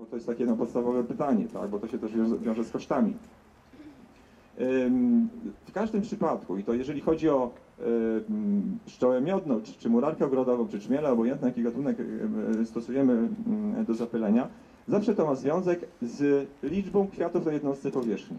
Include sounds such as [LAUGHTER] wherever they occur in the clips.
Bo to jest takie no, podstawowe pytanie, tak? bo to się też wiąże, z kosztami. W każdym przypadku, i to jeżeli chodzi o pszczołę miodną, czy, czy murarkę ogrodową, czy czmiele, obojętny jaki gatunek stosujemy do zapylenia, zawsze to ma związek z liczbą kwiatów na jednostce powierzchni.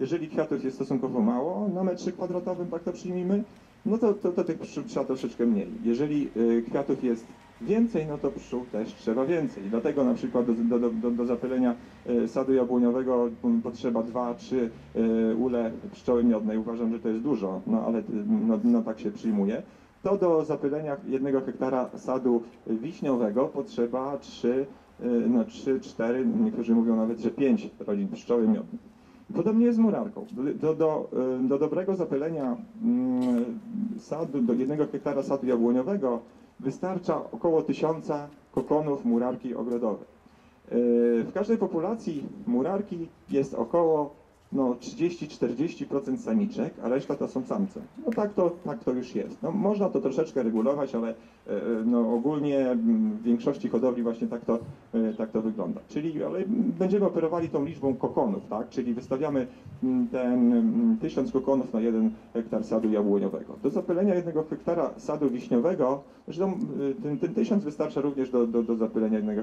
Jeżeli kwiatów jest stosunkowo mało, na metrze kwadratowym, tak to przyjmijmy, no to, to, to tych trzeba troszeczkę mniej. Jeżeli y, kwiatów jest więcej, no to pszczół też trzeba więcej. Dlatego na przykład do, do, do, do zapylenia y, sadu jabłoniowego mm, potrzeba 2-3 ule pszczoły miodnej. Uważam, że to jest dużo, no ale no, no tak się przyjmuje. To do zapylenia jednego hektara sadu wiśniowego potrzeba 3, no 3, 4, niektórzy mówią nawet, że 5 rodzin pszczoły miodnej. Podobnie jest z murarką. Do, do, do dobrego zapylenia mm, sadu, do jednego hektara sadu jabłoniowego wystarcza około tysiąca kokonów murarki ogrodowej. Y, W każdej populacji murarki jest około no, 30-40% samiczek, a reszta to są samce. No tak to, tak to już jest. No, można to troszeczkę regulować, ale e, no, ogólnie mm, w większości hodowli właśnie tak to, e, tak to wygląda. Czyli ale będziemy operowali tą liczbą kokonów, tak? Czyli wystawiamy mm, ten mm, tysiąc kokonów na jeden hektar sadu jabłoniowego. Do zapylenia jednego hektara sadu wiśniowego, zresztą y, ten, ten tysiąc wystarcza również do, do, do zapylenia jednego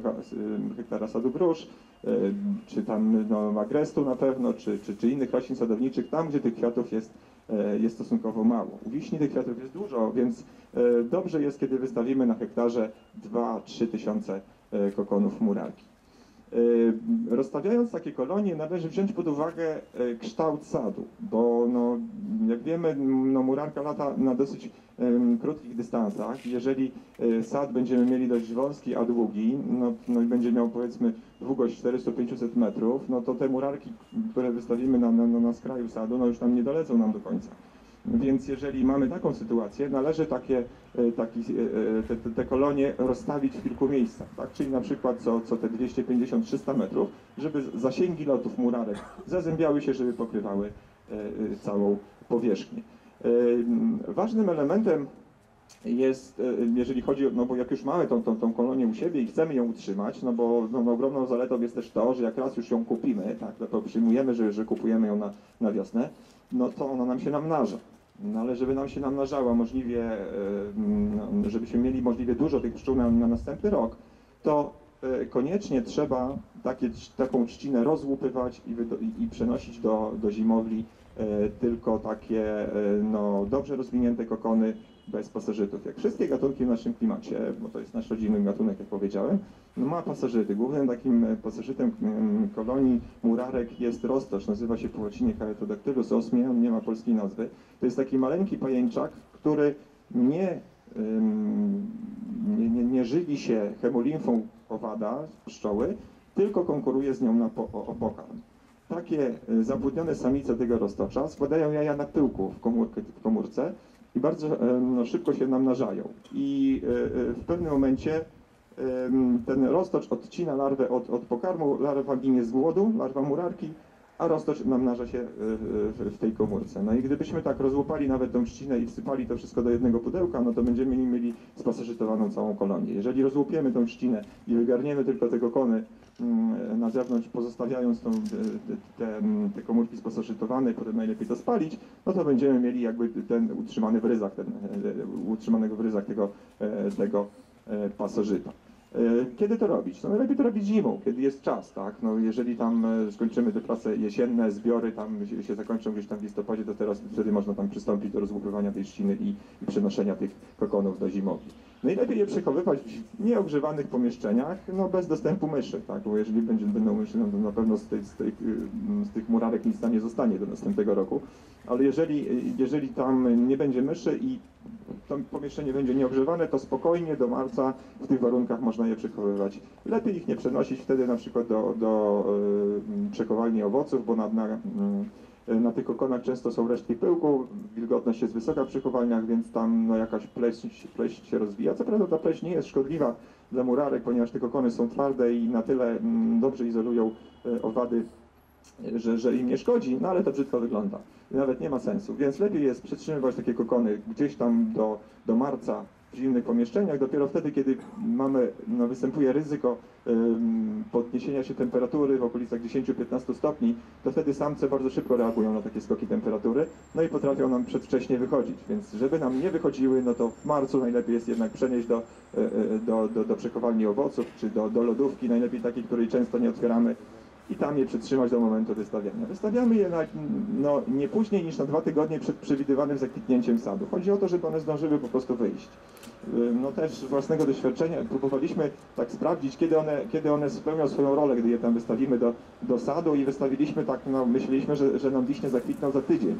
hektara sadu grusz, y, czy tam no, agrestu na pewno, czy, czy, czy innych roślin sadowniczych, tam gdzie tych kwiatów jest, e, jest stosunkowo mało. U wiśni tych kwiatów jest dużo, więc e, dobrze jest, kiedy wystawimy na hektarze 2-3 tysiące e, kokonów murarki. E, Rozstawiając takie kolonie należy wziąć pod uwagę e, kształt sadu, bo no, jak wiemy, no, murarka lata na dosyć em, krótkich dystansach. Jeżeli e, sad będziemy mieli dość wąski, a długi, no, no i będzie miał powiedzmy długość 400-500 metrów, no to te murarki, które wystawimy na, na, na skraju sadu, no już tam nie dolecą nam do końca. Więc jeżeli mamy taką sytuację, należy takie, e, taki, e, e, te, te, kolonie rozstawić w kilku miejscach, tak? czyli na przykład co, co te 250-300 metrów, żeby zasięgi lotów murarek zazębiały się, żeby pokrywały całą powierzchnię. Ważnym elementem jest, jeżeli chodzi, no bo jak już mamy tą, tą, tą kolonię u siebie i chcemy ją utrzymać, no bo no, no, ogromną zaletą jest też to, że jak raz już ją kupimy, tak, no to przyjmujemy, że, że kupujemy ją na, na wiosnę, no to ona nam się namnaża. No ale żeby nam się namnażała możliwie, e, mm, żebyśmy mieli możliwie dużo tych pszczół na, na następny rok, to e, koniecznie trzeba takie, taką trzcinę rozłupywać i, i, przenosić do, do zimowli e, tylko takie no, dobrze rozwinięte kokony bez pasożytów. Jak wszystkie gatunki w naszym klimacie, bo to jest nasz rodzinny gatunek, jak powiedziałem, no ma pasożyty. Głównym takim e, pasożytem kolonii murarek jest roztocz, nazywa się po łacinie Caetodactylus osmie, on nie ma polskiej nazwy. To jest taki maleńki pajęczak, który nie, nie, nie, nie żywi się hemolimfą owada, pszczoły, tylko konkuruje z nią na po, o, o pokarm. Takie y, zapłodnione samice tego roztocza składają jaja na pyłku w, komórkę, w komórce i bardzo no, szybko się namnażają. I y, y, w pewnym momencie ten roztocz odcina larwę od, od pokarmu, larwa ginie z głodu, larwa murarki, a roztocz namnaża się y, w tej komórce. No i gdybyśmy tak rozłupali nawet tą trzcinę i wsypali to wszystko do jednego pudełka, no to będziemy mieli spasożytowaną całą kolonię. Jeżeli rozłupiemy tą trzcinę i wygarniemy tylko te kokony na zewnątrz, pozostawiając tą, te, mm, te komórki spasożytowane i potem najlepiej to spalić, no to będziemy mieli jakby ten utrzymany w ryzach, ten, y, utrzymanego w ryzach tego, e, tego e, pasożyta. E, Kiedy to robić? No najlepiej to robić zimą, kiedy jest czas, tak? No jeżeli tam e, skończymy te prace jesienne, zbiory tam się- zakończą gdzieś tam w listopadzie, to teraz wtedy można tam przystąpić do rozłupywania tej trzciny i, i przenoszenia tych kokonów do zimowni. Najlepiej je przechowywać w nieogrzewanych pomieszczeniach, no bez dostępu myszy, tak? Bo jeżeli będzie, będą myszy, no to na pewno z tych, z, z tych murarek nic tam nie zostanie do następnego roku. Ale jeżeli, jeżeli tam nie będzie myszy i to pomieszczenie będzie nieogrzewane, to spokojnie do marca w tych warunkach można je przechowywać. Lepiej ich nie przenosić wtedy na przykład do, do y, przechowalni owoców, bo na, na, y, na tych kokonach często są resztki pyłku, wilgotność jest wysoka w przechowalniach, więc tam no, jakaś pleśń, pleśń się rozwija. Co prawda ta pleśń nie jest szkodliwa dla murarek, ponieważ te kokony są twarde i na tyle mm, dobrze izolują y, owady że, że im nie szkodzi, no ale to brzydko wygląda. Nawet nie ma sensu. Więc lepiej jest przetrzymywać takie kokony gdzieś tam do, do marca, zimnych pomieszczeniach. Dopiero wtedy, kiedy mamy, no, występuje ryzyko em, podniesienia się temperatury w okolicach 10-15 stopni, to wtedy samce bardzo szybko reagują na takie skoki temperatury, no i potrafią nam przedwcześnie wychodzić. Więc żeby nam nie wychodziły, no to w marcu najlepiej jest jednak przenieść do, e, do, do, do przekowalni owoców, czy do, do lodówki, najlepiej takiej, której często nie otwieramy i tam je przytrzymać do momentu wystawiania. Wystawiamy je na, no, nie później niż na dwa tygodnie przed przewidywanym zakwitnięciem sadu. Chodzi o to, żeby one zdążyły po prostu wyjść. No też z własnego doświadczenia próbowaliśmy tak sprawdzić, kiedy one, kiedy one spełnią swoją rolę, gdy je tam wystawimy do, do sadu i wystawiliśmy tak, no, myśleliśmy, że, że nam wiśnie zakwitną za tydzień.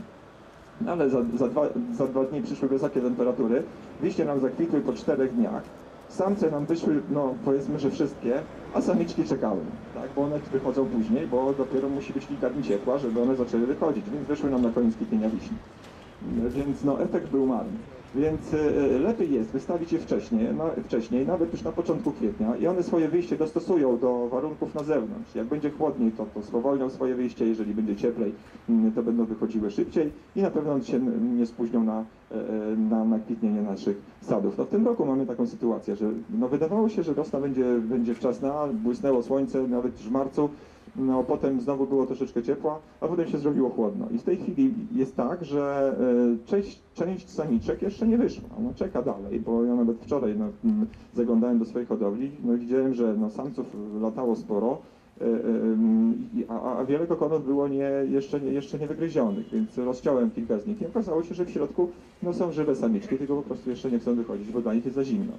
No ale za, za, dwa, za dwa dni przyszły wysokie temperatury, wiśnie nam zakwitły po czterech dniach. Samce nam wyszły, no powiedzmy, że wszystkie, a samiczki czekały, tak, bo one wychodzą później, bo dopiero musi być kilka dni ciepła, żeby one zaczęły wychodzić, więc wyszły nam na koniec kwitnienia wiśni. Więc no efekt był marny. Więc e, lepiej jest wystawić je wcześniej, na, wcześniej, nawet już na początku kwietnia i one swoje wyjście dostosują do warunków na zewnątrz. Jak będzie chłodniej, to, to spowolnią swoje wyjście, jeżeli będzie cieplej, mm, to będą wychodziły szybciej i na pewno się nie spóźnią na, e, e, na, na kwitnienie naszych sadów. No w tym roku mamy taką sytuację, że no wydawało się, że wiosna będzie, będzie wczesna, błysnęło słońce nawet już w marcu, no potem znowu było troszeczkę ciepła, a potem się zrobiło chłodno. I w tej chwili jest tak, że e, część, część samiczek jeszcze nie wyszła. Ona czeka dalej, bo ja nawet wczoraj no, mm, zaglądałem do swojej hodowli, no widziałem, że no, samców latało sporo, e, e, mm, a, a wiele kokonów było nie, jeszcze, nie, jeszcze nie wygryzionych, więc rozciąłem kilka z nich i okazało się, że w środku no, są żywe samiczki, tylko po prostu jeszcze nie chcą wychodzić, bo dla nich jest za zimno.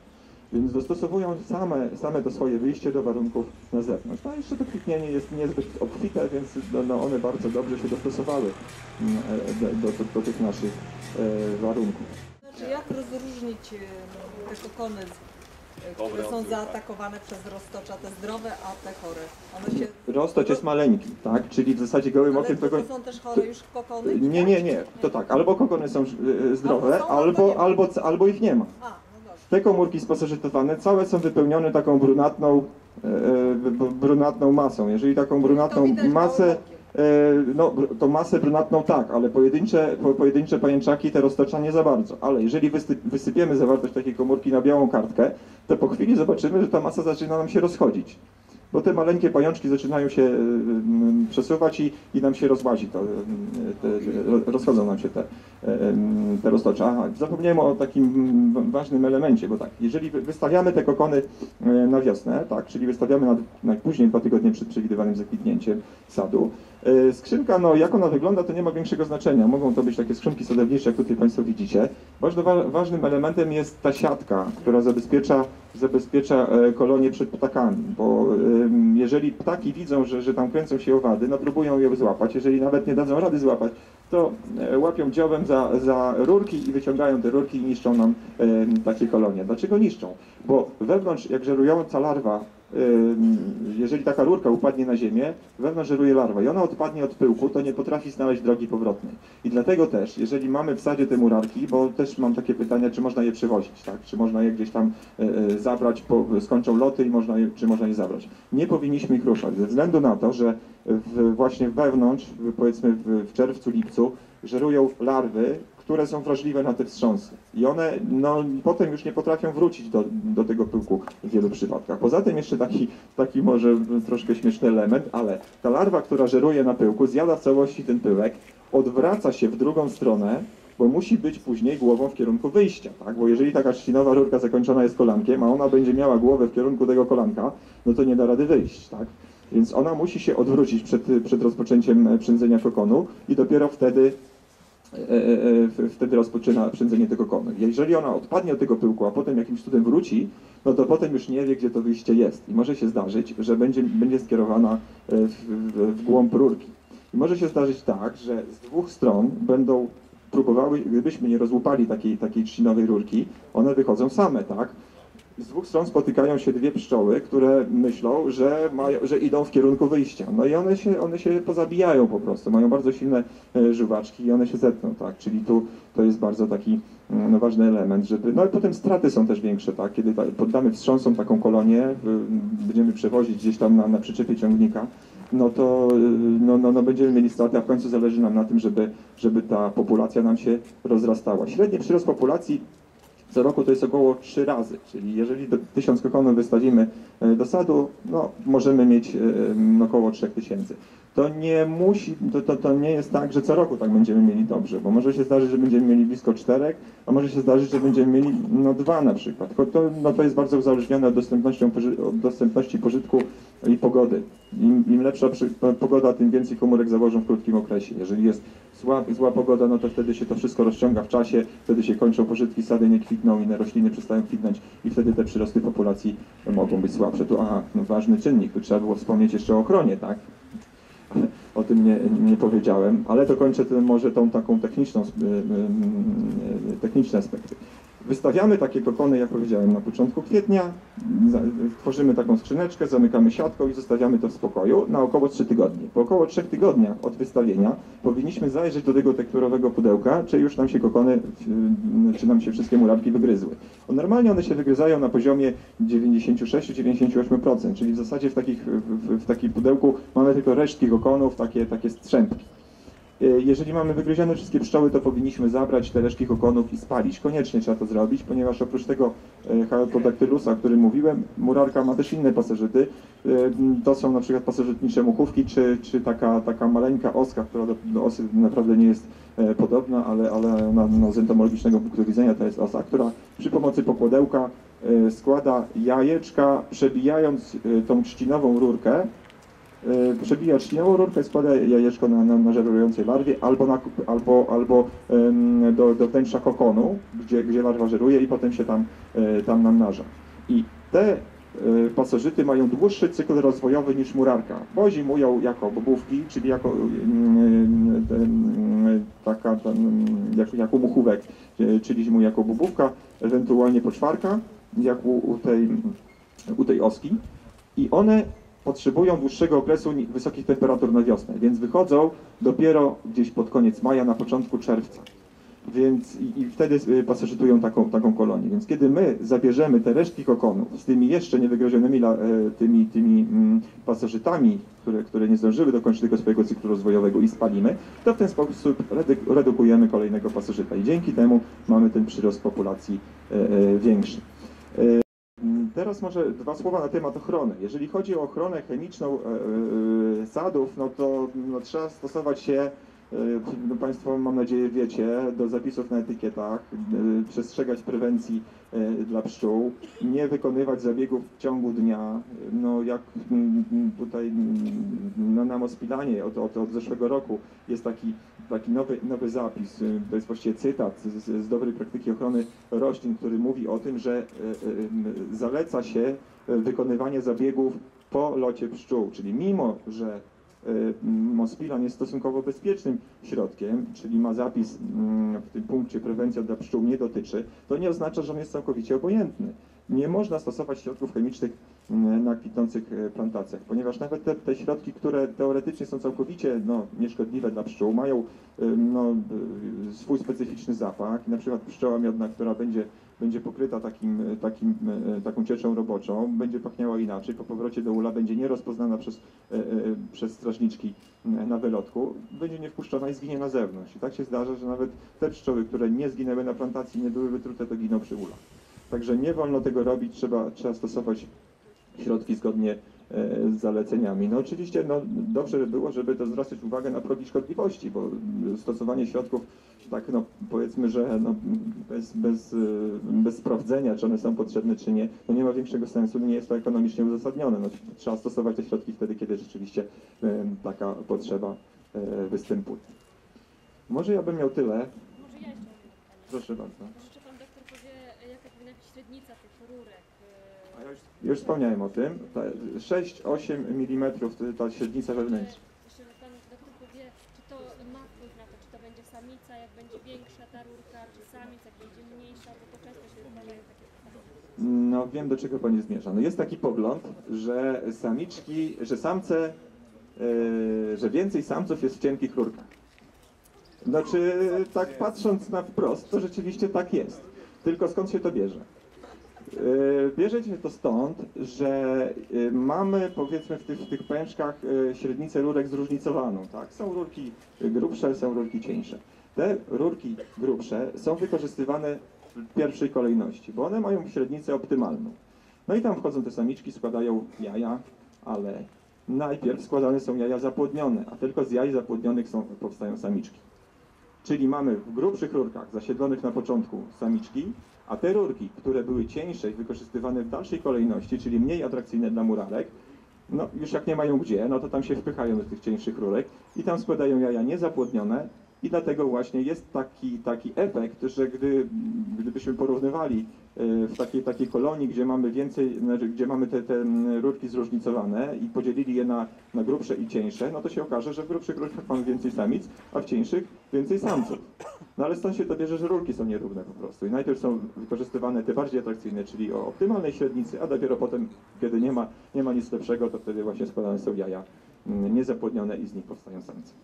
Więc dostosowują same, same to swoje wyjście do warunków na zewnątrz. No a jeszcze to kwitnienie jest niezbyt obfite, więc no, no one bardzo dobrze się dostosowały mm, e, do, do, do tych naszych e, warunków. Znaczy, jak rozróżnić e, te kokony, które są zaatakowane przez roztocza, te zdrowe, a te chore? One się... Roztoć jest maleńki, tak? Czyli w zasadzie gołym Ale okiem tego... to są też chore już kokony? Nie, nie, nie, to tak, albo kokony są zdrowe, Albo są, albo albo, albo, albo ich nie ma. Te komórki sposożytowane całe są wypełnione taką brunatną, e, b- brunatną masą. Jeżeli taką brunatną masę, e, no masę brunatną tak, ale pojedyncze, po, pojedyncze pajęczaki te roztacza nie za bardzo. Ale jeżeli wysyp, wysypiemy zawartość takiej komórki na białą kartkę, to po chwili zobaczymy, że ta masa zaczyna nam się rozchodzić. Bo te maleńkie pajączki zaczynają się e, m, przesuwać i, i nam się rozłazi to, e, te, ro- rozchodzą nam się te, e, em, te roztocza. Aha, zapomniałem o takim ważnym elemencie, bo tak, jeżeli wy- wystawiamy te kokony e, na wiosnę, tak, czyli wystawiamy na, najpóźniej dwa tygodnie przed przewidywanym zakwitnięciem sadu, e, skrzynka, no jak ona wygląda, to nie ma większego znaczenia. Mogą to być takie skrzynki sadownicze, jak tutaj Państwo widzicie. Ważno, wa- ważnym elementem jest ta siatka, która zabezpiecza, zabezpiecza e, kolonie przed ptakami, bo jeżeli ptaki widzą, że, że tam kręcą się owady, no próbują je złapać. Jeżeli nawet nie dadzą rady złapać, to e, łapią dziobem za, za rurki i wyciągają te rurki i niszczą nam takie kolonie. Dlaczego niszczą? Bo wewnątrz, jak żerująca larwa, jeżeli taka rurka upadnie na ziemię, wewnątrz żeruje larwa i ona odpadnie od pyłku, to nie potrafi znaleźć drogi powrotnej. I dlatego też, jeżeli mamy w sadzie te murarki, bo też mam takie pytania, czy można je przywozić, tak? Czy można je gdzieś tam e, e, zabrać, po, skończą loty i można je, czy można je zabrać. Nie powinniśmy ich ruszać, ze względu na to, że w, właśnie wewnątrz, powiedzmy w, w czerwcu, lipcu, żerują larwy, które są wrażliwe na te wstrząsy. I one no, potem już nie potrafią wrócić do, do tego pyłku w wielu przypadkach. Poza tym jeszcze taki, taki może troszkę śmieszny element, ale ta larwa, która żeruje na pyłku, zjada w całości ten pyłek, odwraca się w drugą stronę, bo musi być później głową w kierunku wyjścia, tak? Bo jeżeli taka trzcinowa rurka zakończona jest kolankiem, a ona będzie miała głowę w kierunku tego kolanka, no to nie da rady wyjść, tak? Więc ona musi się odwrócić przed, przed rozpoczęciem przędzenia kokonu i dopiero wtedy wtedy rozpoczyna przędzenie tego kokonu. Jeżeli ona odpadnie od tego pyłku, a potem jakimś cudem wróci, no to potem już nie wie, gdzie to wyjście jest. I może się zdarzyć, że będzie, będzie skierowana e, w, w, w głąb rurki. I może się zdarzyć tak, że z dwóch stron będą próbowały, gdybyśmy nie rozłupali takiej, takiej trzcinowej rurki, one wychodzą same, tak? Z dwóch stron spotykają się dwie pszczoły, które myślą, że, mają, że idą w kierunku wyjścia. No i one się, one się pozabijają po prostu. Mają bardzo silne e, żuwaczki i one się zetną, tak? Czyli tu to jest bardzo taki mm, no, ważny element, żeby. No i potem straty są też większe, tak? Kiedy ta, poddamy wstrząsom taką kolonię, będziemy przewozić gdzieś tam na, na przyczepie ciągnika, no to y, no, no, no będziemy mieli straty, a w końcu zależy nam na tym, żeby, żeby ta populacja nam się rozrastała. Średni przyrost populacji Co roku to jest około 3 razy, czyli jeżeli do 1000 kokonów wystawimy e, do sadu, no możemy mieć e, około 3000. To nie musi, to, to, to nie jest tak, że co roku tak będziemy mieli dobrze, bo może się zdarzyć, że będziemy mieli blisko czterech, a może się zdarzyć, że będziemy mieli no dwa na przykład. Tylko to, no, to jest bardzo uzależnione od, od dostępności pożytku i pogody. Im, im lepsza przy, po- pogoda, tym więcej komórek założą w krótkim okresie. Jeżeli jest zła, pogoda, no to wtedy się to wszystko rozciąga w czasie, wtedy się kończą pożytki, sady nie kwitną, inne rośliny przestają kwitnąć i wtedy te przyrosty populacji mogą być słabsze. Tu aha, no ważny czynnik, tu trzeba było wspomnieć jeszcze o ochronie, tak? [LAUGHS] O tym nie, nie powiedziałem, ale to kończę tym, może tą taką techniczną, y, y, y, techniczne aspekty. Wystawiamy takie kokony, jak powiedziałem, na początku kwietnia, tworzymy taką skrzyneczkę, zamykamy siatką i zostawiamy to w spokoju na około 3 tygodnie. Po około 3 tygodniach od wystawienia powinniśmy zajrzeć do tego tekturowego pudełka, czy już nam się kokony, czy nam się wszystkie murarki wygryzły. Normalnie one się wygryzają na poziomie 96-98%, czyli w zasadzie w, takich, w, w takim pudełku mamy tylko resztki kokonów, takie, takie strzępki. Y, Jeżeli mamy wygryzione wszystkie pszczoły, to powinniśmy zabrać te resztki kokonów i spalić. Koniecznie trzeba to zrobić, ponieważ oprócz tego e, Chaetodactylusa, o którym mówiłem, murarka ma też inne pasożyty. Y, To są na przykład pasożytnicze muchówki, czy, czy taka, taka maleńka oska, która do, do osy naprawdę nie jest e, podobna, ale, ale na, no, z entomologicznego punktu widzenia to jest osa, która przy pomocy pokładełka e, składa jajeczka, przebijając e, tą trzcinową rurkę, e, przebija trzcinową rurkę, składa jajeczko na, na, na żerującej larwie albo, na, albo, albo do, do wnętrza kokonu, gdzie, gdzie larwa żeruje i potem się tam, e, tam namnaża. I te e, pasożyty mają dłuższy cykl rozwojowy niż murarka, bo zimują jako bobówki, czyli jako taka, jak, jak u muchówek, czyli zimują jako bobówka, ewentualnie poczwarka, jak u, u, tej, u tej oski. I one potrzebują dłuższego okresu wysokich temperatur na wiosnę, więc wychodzą dopiero gdzieś pod koniec maja, na początku czerwca. Więc i, i wtedy y, pasożytują taką, taką kolonię. Więc kiedy my zabierzemy te resztki kokonów z tymi jeszcze niewygrozionymi la, e, tymi, tymi mm, pasożytami, które, które nie zdążyły dokończyć tego swojego cyklu rozwojowego i spalimy, to w ten sposób redu- redukujemy kolejnego pasożyta i dzięki temu mamy ten przyrost populacji e, e, większy. E, Teraz może dwa słowa na temat ochrony. Jeżeli chodzi o ochronę chemiczną e, e, sadów, no to no, trzeba stosować się, e, no Państwo mam nadzieję wiecie, do zapisów na etykietach, e, przestrzegać prewencji e, dla pszczół, nie wykonywać zabiegów w ciągu dnia. No jak mm, tutaj mm, no, na Mospilanie od, od, od zeszłego roku jest taki, taki nowy, nowy zapis, to jest właściwie cytat z, z dobrej praktyki ochrony roślin, który mówi o tym, że zaleca się wykonywanie zabiegów po locie pszczół, czyli mimo, że y, Mospilan jest stosunkowo bezpiecznym środkiem, czyli ma zapis mm, w tym punkcie prewencja dla pszczół nie dotyczy, to nie oznacza, że on jest całkowicie obojętny. Nie można stosować środków chemicznych mm, na kwitnących e, plantacjach, ponieważ nawet te, te środki, które teoretycznie są całkowicie no, nieszkodliwe dla pszczół, mają y, no, y, swój specyficzny zapach. Na przykład pszczoła miodna, która będzie, będzie pokryta takim, e, takim, e, taką cieczą roboczą, będzie pachniała inaczej. Po powrocie do ula będzie nierozpoznana przez, e, e, przez strażniczki na wylotku, będzie niewpuszczona i zginie na zewnątrz. I tak się zdarza, że nawet te pszczoły, które nie zginęły na plantacji, nie były wytrute, to giną przy ulach. Także nie wolno tego robić, trzeba, trzeba stosować środki zgodnie e, z zaleceniami. No oczywiście no, dobrze by było, żeby to zwracać uwagę na progi szkodliwości, bo stosowanie środków tak no powiedzmy, że no, bez, bez, y, bez sprawdzenia, czy one są potrzebne, czy nie, no nie ma większego sensu, nie jest to ekonomicznie uzasadnione. No, trzeba stosować te środki wtedy, kiedy rzeczywiście e, taka potrzeba e, występuje. Może ja bym miał tyle. Może ja jeszcze. Proszę bardzo. Może pan doktor powie, jaka powinna być średnica tych rurek? y, A ja już, już wspomniałem o tym. Ta- 6-8 mm ta średnica wewnętrzna. Jeszcze pan doktor powie, czy to ma wpływ na to, czy to będzie samica, jak będzie większa ta rurka, czy samic, jak będzie mniejsza, bo to często się zdarzają takie pytania. No wiem do czego pani zmierza. No jest taki pogląd, że samiczki, że samce, yy, że więcej samców jest w cienkich rurkach. Znaczy tak patrząc na wprost, to rzeczywiście tak jest. Tylko skąd się to bierze? Yy, Bierze się to stąd, że yy, mamy powiedzmy w tych, w tych pęczkach yy, średnicę rurek zróżnicowaną. Tak? Są rurki grubsze, są rurki cieńsze. Te rurki grubsze są wykorzystywane w pierwszej kolejności, bo one mają średnicę optymalną. No i tam wchodzą te samiczki, składają jaja, ale najpierw składane są jaja zapłodnione, a tylko z jaj zapłodnionych są, powstają samiczki. Czyli mamy w grubszych rurkach zasiedlonych na początku samiczki, a te rurki, które były cieńsze i wykorzystywane w dalszej kolejności, czyli mniej atrakcyjne dla murarek, no już jak nie mają gdzie, no to tam się wpychają do tych cieńszych rurek i tam składają jaja niezapłodnione i dlatego właśnie jest taki, taki efekt, że gdy, gdybyśmy porównywali e, w takiej, takiej kolonii, gdzie mamy więcej, znaczy, gdzie mamy te, te rurki zróżnicowane i podzielili je na, na grubsze i cieńsze, no to się okaże, że w grubszych rurkach mamy więcej samic, a w cieńszych więcej samców. No ale stąd się to bierze, że rurki są nierówne po prostu. I najpierw są wykorzystywane te bardziej atrakcyjne, czyli o optymalnej średnicy, a dopiero potem, kiedy nie ma, nie ma nic lepszego, to wtedy właśnie składane są jaja mm, niezapłodnione i z nich powstają samce.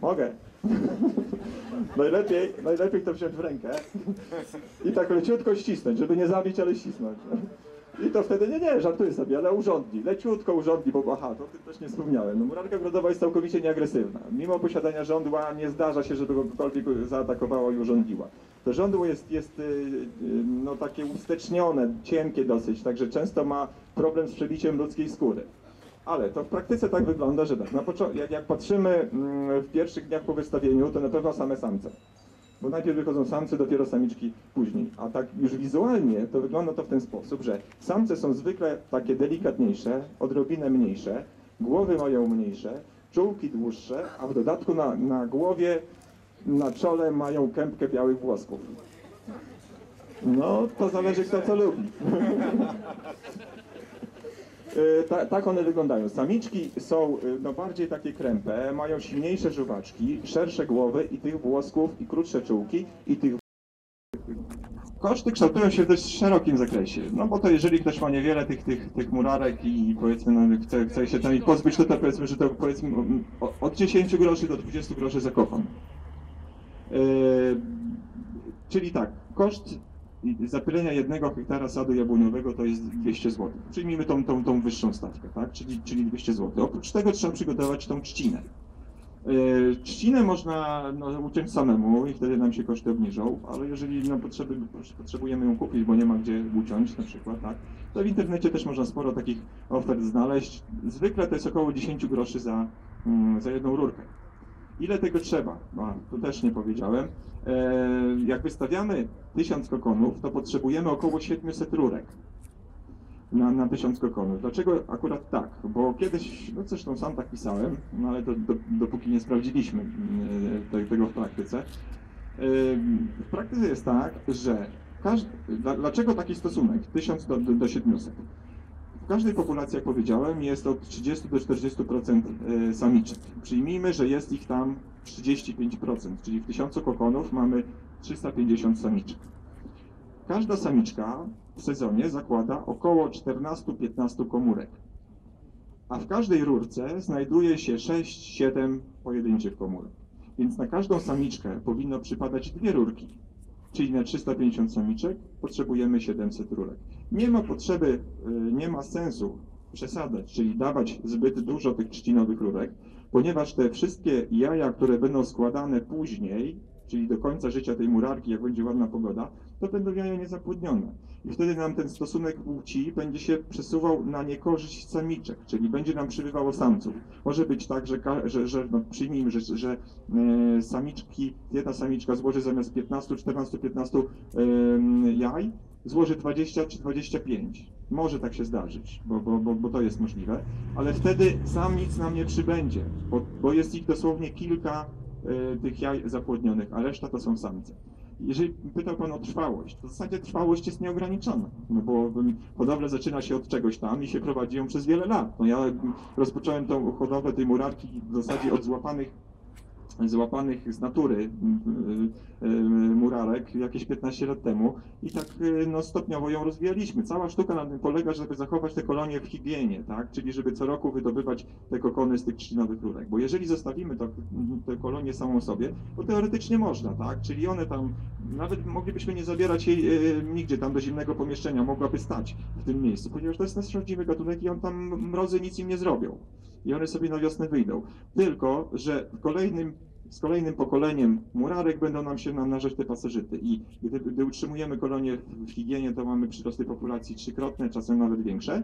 Mogę. [LAUGHS] najlepiej, najlepiej to wziąć w rękę i tak leciutko ścisnąć, żeby nie zabić, ale ścisnąć. I to wtedy, nie, nie, żartuję sobie, ale urządni, leciutko urządni, bo aha, to też nie wspomniałem. No, murarka grodowa jest całkowicie nieagresywna. Mimo posiadania żądła nie zdarza się, żeby kogokolwiek zaatakowała i urządziła. To żądło jest, jest y, y, no, takie ustecznione, cienkie dosyć, także często ma problem z przebiciem ludzkiej skóry. Ale to w praktyce tak wygląda, że tak, jak, jak patrzymy mm, w pierwszych dniach po wystawieniu, to na pewno same samce. Bo najpierw wychodzą samce, dopiero samiczki później. A tak już wizualnie to wygląda to w ten sposób, że samce są zwykle takie delikatniejsze, odrobinę mniejsze, głowy mają mniejsze, czułki dłuższe, a w dodatku na, na głowie, na czole mają kępkę białych włosków. No, to zależy kto co lubi. [LAUGHS] E, Ta, tak one wyglądają. Samiczki są e, no, bardziej takie krępe, mają silniejsze żuwaczki, szersze głowy i tych włosków i krótsze czułki i tych Koszty kształtują się w dość szerokim zakresie, no bo to jeżeli ktoś ma niewiele tych, tych, tych murarek i powiedzmy no, chce, chce się tam ich pozbyć, to, to powiedzmy, że to powiedzmy od 10 groszy do 20 groszy za kokon. E, czyli tak, koszt zapylenia jednego hektara sadu jabłoniowego to jest 200 zł. Przyjmijmy tą, tą, tą wyższą stawkę, tak? czyli, czyli 200 zł. Oprócz tego trzeba przygotować tą trzcinę. E, Trzcinę można no, uciąć samemu i wtedy nam się koszty obniżą, ale jeżeli no, potrzeby, potrzebujemy ją kupić, bo nie ma gdzie uciąć na przykład, tak, to w internecie też można sporo takich ofert znaleźć. Zwykle to jest około 10 groszy za, mm, za jedną rurkę. Ile tego trzeba? No, to też nie powiedziałem. E, jak wystawiamy 1000 kokonów, to potrzebujemy około 700 rurek na, na 1000 kokonów. Dlaczego akurat tak? Bo kiedyś, no zresztą sam tak pisałem, no ale to do, dopóki nie sprawdziliśmy e, te, tego w praktyce. E, W praktyce jest tak, że każdy, dla, dlaczego taki stosunek 1000 do, do, do 700? W każdej populacji, jak powiedziałem, jest od 30 do 40% e, samiczek. Przyjmijmy, że jest ich tam 35%, czyli w 1000 kokonów mamy 350 samiczek. Każda samiczka w sezonie zakłada około 14-15 komórek. A w każdej rurce znajduje się 6-7 pojedynczych komórek. Więc na każdą samiczkę powinno przypadać dwie rurki. Czyli na 350 samiczek potrzebujemy 700 rurek. Nie ma potrzeby, y, nie ma sensu przesadzać, czyli dawać zbyt dużo tych trzcinowych rurek, ponieważ te wszystkie jaja, które będą składane później, czyli do końca życia tej murarki, jak będzie ładna pogoda, to będą jaja niezapłodnione. I wtedy nam ten stosunek płci będzie się przesuwał na niekorzyść samiczek, czyli będzie nam przybywało samców. Może być tak, że, że, że no przyjmijmy, że, że e, samiczki, jedna samiczka złoży zamiast 15, 14, 15 em, jaj, złoży 20 czy 25. Może tak się zdarzyć, bo, bo, bo, bo to jest możliwe, ale wtedy samic nam nie przybędzie, bo, bo jest ich dosłownie kilka e, tych jaj zapłodnionych, a reszta to są samce. Jeżeli pytał Pan o trwałość, to w zasadzie trwałość jest nieograniczona, no bo mm, hodowla zaczyna się od czegoś tam i się prowadzi ją przez wiele lat. No ja rozpocząłem tą hodowlę tej murarki w zasadzie od złapanych złapanych z natury mm, y, y, murarek jakieś 15 lat temu i tak y, no, stopniowo ją rozwijaliśmy. Cała sztuka na tym polega, żeby zachować te kolonie w higienie, tak? czyli żeby co roku wydobywać te kokony z tych trzcinowych rurek. Bo jeżeli zostawimy to, te kolonie samą sobie, to teoretycznie można, tak? czyli one tam, nawet moglibyśmy nie zabierać jej y, nigdzie tam do zimnego pomieszczenia, mogłaby stać w tym miejscu, ponieważ to jest nasz prawdziwy gatunek i on tam mrozy nic im nie zrobią i one sobie na wiosnę wyjdą. Tylko, że w kolejnym z kolejnym pokoleniem murarek będą nam się namnażać te pasożyty i gdy, gdy utrzymujemy kolonię w higienie, to mamy przyrosty populacji trzykrotne, czasem nawet większe.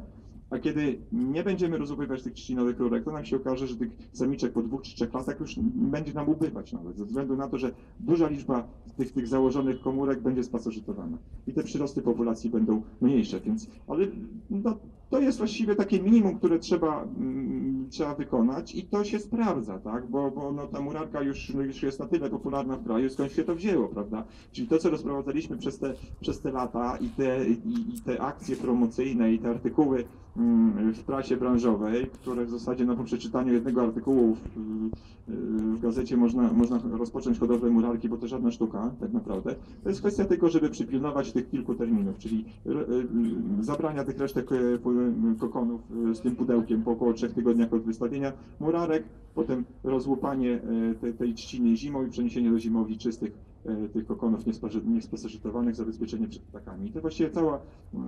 A kiedy nie będziemy rozupywać tych trzcinowych rurek, to nam się okaże, że tych samiczek po dwóch czy trzech latach już będzie nam ubywać nawet, ze względu na to, że duża liczba tych, tych założonych komórek będzie spasożytowana i te przyrosty populacji będą mniejsze, więc, ale no, to jest właściwie takie minimum, które trzeba, mm, trzeba wykonać i to się sprawdza, tak, bo, bo no, ta murarka już, no, już jest na tyle popularna w kraju, skąd się to wzięło, prawda, czyli to, co rozprowadzaliśmy przez te, przez te lata i te, i, i te akcje promocyjne i te artykuły w prasie branżowej, które w zasadzie no, po przeczytaniu jednego artykułu w, w gazecie można, można rozpocząć hodowlę murarki, bo to żadna sztuka tak naprawdę. To jest kwestia tylko, żeby przypilnować tych kilku terminów, czyli r- y, zabrania tych resztek e, kokonów e, z tym pudełkiem po około trzech tygodniach od wystawienia murarek, potem rozłupanie e, te, tej trzciny zimą i przeniesienie do zimowni czystych e, tych kokonów niespasożytowanych, zabezpieczenie przed ptakami. To właściwie cała,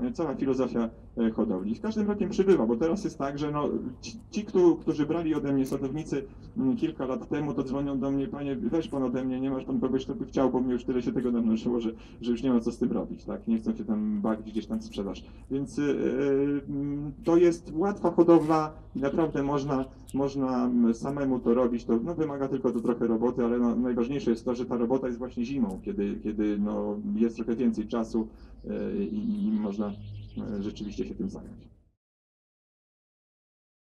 e, cała filozofia e, hodowli. Z każdym rokiem przybywa, bo teraz jest tak, że no, ci, ci któ- którzy brali ode mnie sadownicy mm, kilka lat temu, to dzwonią do mnie, panie, weź pan ode mnie, nie masz pan kogoś, kto by chciał, bo mnie już tyle się tego namnożyło, że, że już nie ma co z tym robić, tak? Nie chcą się tam bawić gdzieś tam w sprzedaż. Więc y, y, mm, to jest łatwa hodowla naprawdę można, można mm, samemu to robić. To no, wymaga tylko to trochę roboty, ale no, najważniejsze jest to, że ta robota jest właśnie zimą, kiedy, kiedy no, jest trochę więcej czasu y, i, i można y, rzeczywiście się tym zająć.